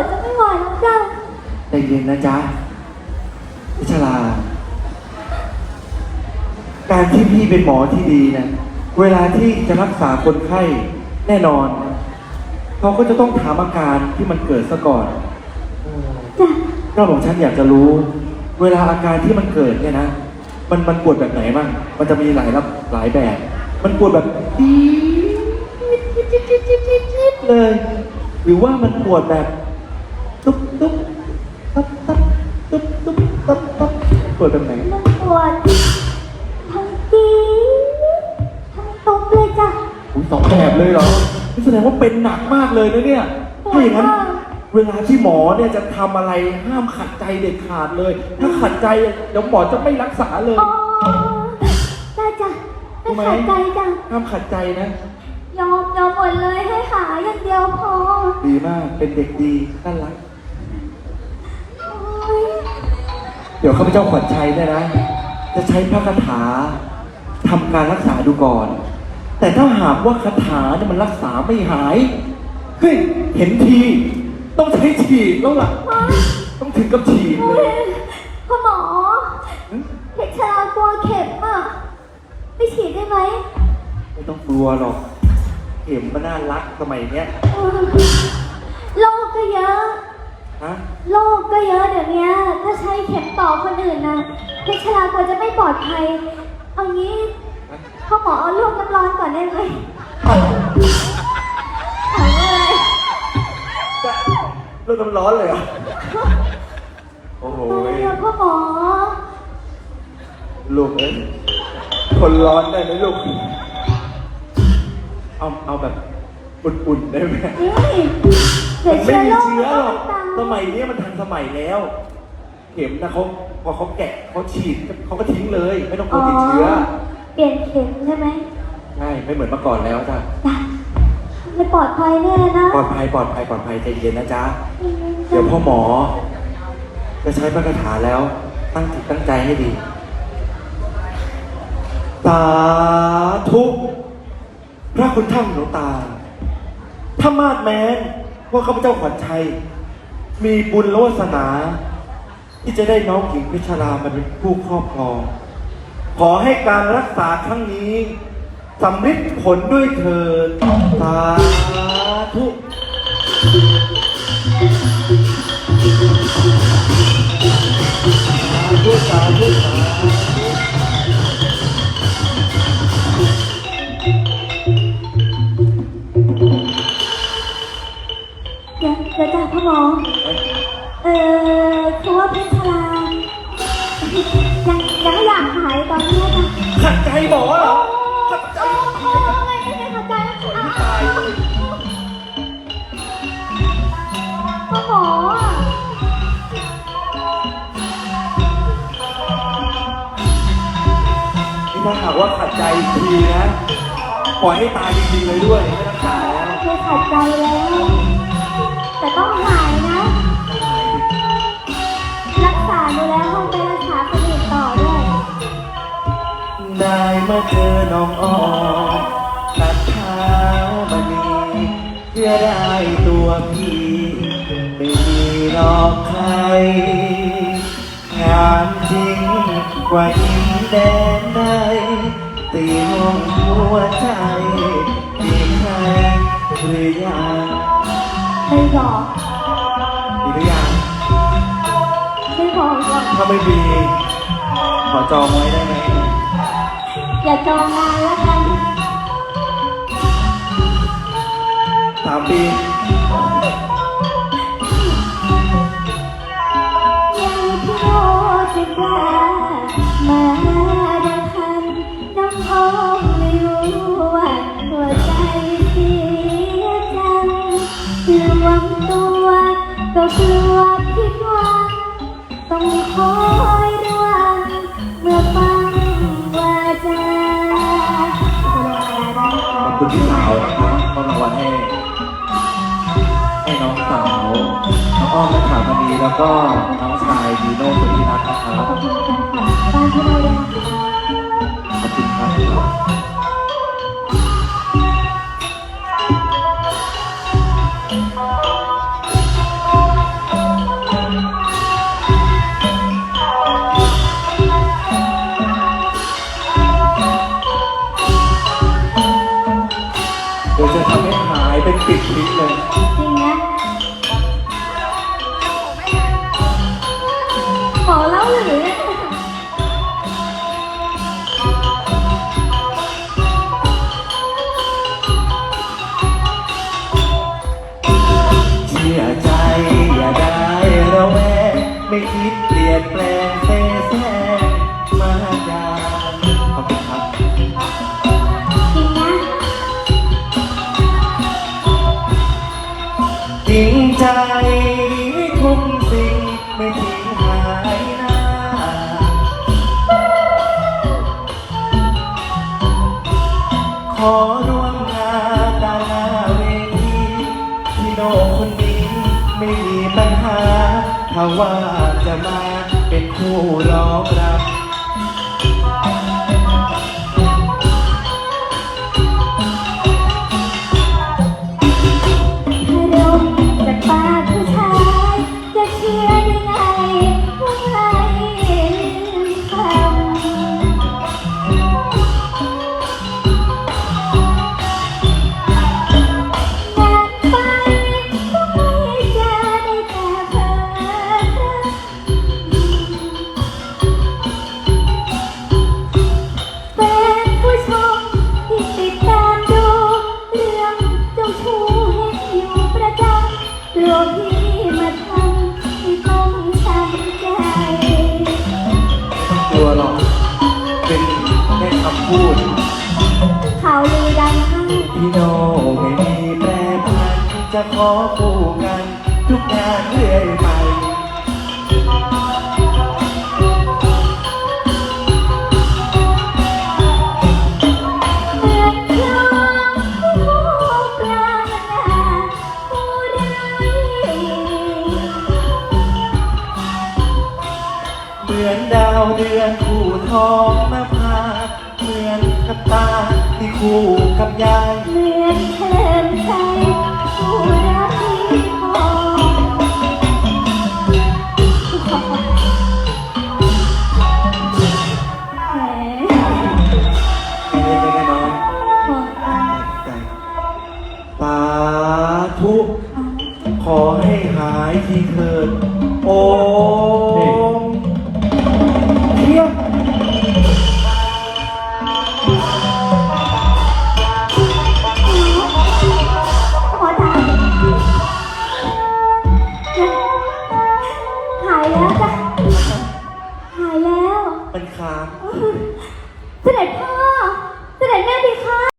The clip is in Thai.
ดจะไม่ไหวแล้วจ้ะใจเย็นนะจ๊ะพิชลา การที่พี่เป็นหมอที่ดีนะ เวลาที่จะรักษาคนไข้แน่นอนเขาก็จะต้องถามอาการที่มันเกิดซะก่อนจ้ะก็ของฉันอยากจะรู้ เวลาอาการที่มันเกิดเนี่ยนะ มันมันปวดแบบไหนบ้าง มันจะมีหลายรับหลายแบบ มันปวดแบบจี๊ดจี๊ดจี๊ดจี๊ดจี๊ดจี๊ดจี๊ดเลย หรือว่ามันปวดแบบ ตุ๊บตุ๊บตับตับตุ๊บตุ๊บตับตับปวดแบบไหนมันปวดทั้งจีดทั้งตุ๊บเลยจ้ะอุ๊ยสองแบบเลยเหรอนี่แสดงว่าเป็นหนักมากเลยนะเนี่ยถ้าอย่างนั้น เวลาที่หมอเนี่ยจะทำอะไรห้ามขัดใจเด็ดขาดเลย ถ้าขัดใจเดี๋ยวหมอจะไม่รักษาเลยอ๋อได้จ้ะไม่ขัดใจจ้ะห้ามขัดใจนะ ยอมยอมหมดเลยให้หาอย่างเดียวพอ ดีมากเป็นเด็กดีน่ารัก เดี๋ยวข้าพเจ้าขวัญชัยเนี่ยนะ จะใช้พระคาถาทำการรักษาดูก่อน แต่ถ้าหากว่าคาถาเนี่ยมันรักษาไม่หาย เฮ้ย เห็นที ต้องใช้ฉีดแล้วล่ะ ต้องถึงกับฉีดโอ๊เลยยพ่อหมอเพชรลากลัวเข็มอะไม่ฉีดได้ไหมไม่ต้องกลัวหรอก เข็มมันน่ารักสมัยเนี้ย เออโรคก็เยอะ ฮะ โรคก็เยอะเดี๋ยวนี้ถ้าใช้เข็มต่อคนอื่นนะเพชรลากลัวจะไม่ปลอดภัย เอางี้พ่อหมอเอาลวกน้ำร้อนก่อนได้ไหมถามอะไรจะเรื่องน้ำร้อนเลยเหรอ โอ้โหทำไมอะพ่อหมอ ลูกเอ้ยคนร้อนได้ไหมลูก เอา เอาแบบ อุ่นๆได้ไหมนี่เดี๋มัยวนไม่เชื้อมีโรคเชื้อหรอกตาม สมัยนี้มันทันสมัยแล้ว เข็มนะเขาพอเขาแกะเขาฉีดเขาก็ทิ้งเลย ไม่ต้องกลัวติดเชื้อ เปลี่ยนเข็มใช่ไหมใช่ไม่เหมือนเมื่อก่อนแล้วจ้ะจ้ะไม่ปลอดภัยแน่นะ ปลอดภัยปลอดภัยปลอดภัยใจเย็นนะจ๊ะ เดี๋ยวพ่อหมอ จะใช้พระคาถาแล้ว ตั้งจิตตั้งใจให้ดีสาธุพระคุณท่านหลวงตา ถ้ามาดแม้นว่าข้าพเจ้าขวัญชัย มีบุญโละวาสนา ที่จะได้น้องหญิงพิชรามาเป็นผู้ครอบครอง ขอให้การรักษาครั้งนี้สำฤทธิ์ผลด้วยเถิดสาธุ เออคือว่าเพชรลายังยังไม่อยากหายตอนนี้จ้ะขัดใจหมอเหรอขัดใจโอ้ไม่ไม่ไม่ข้าใจอะตายเลยพ่อหมอนี่ถ้าหากว่าขัดใจอีกทีนะ ปล่อยให้ตายจริงๆเลยด้วย ไม่ต้องตายแล้วขัดใจแล้ว ได้เมาเจอน้องออมตัดเท้ามณีเพื่อได้ตัวพี่ไม่มีหรอกใครงามจริงกว่าอินแดนใดตีห้องหัวใจมีใครหรือยังไม่บอกมีหรือยังไม่บอกหรอกถ้าไม่มีขอจองไว้ได้ไหม อย่าจองนานแล้วกันสามปียังที่โลจะกล้ามาดังคันน้องอ้อมไม่รู้ว่าหัวใจเสียจังรวมตัวก็กลัวผิดหวังต้องคอยระ คุณพี่สาวนะครับมอบรางวัลให้ให้น้องสาวน้องอ้อมและขาวคดีแล้วก็น้องชายดีโน่สุธิรัตน์นะครับ ขอบคุณค่ะบ้านที่เราเรียนะคะาว่าจะมาเป็นคู่ร้องเรา พูดเขาลือดันค่ะพี่โนไม่มีแปรพันจะขอปู่กัน ทุกงานเรื่อยมา คู่กับยายเหมือนเทินใจผู้รักที่พอแหมเป็นยังไงกันน้องพอกัน แต่ปาทุขอให้หายทีเถิด โอ้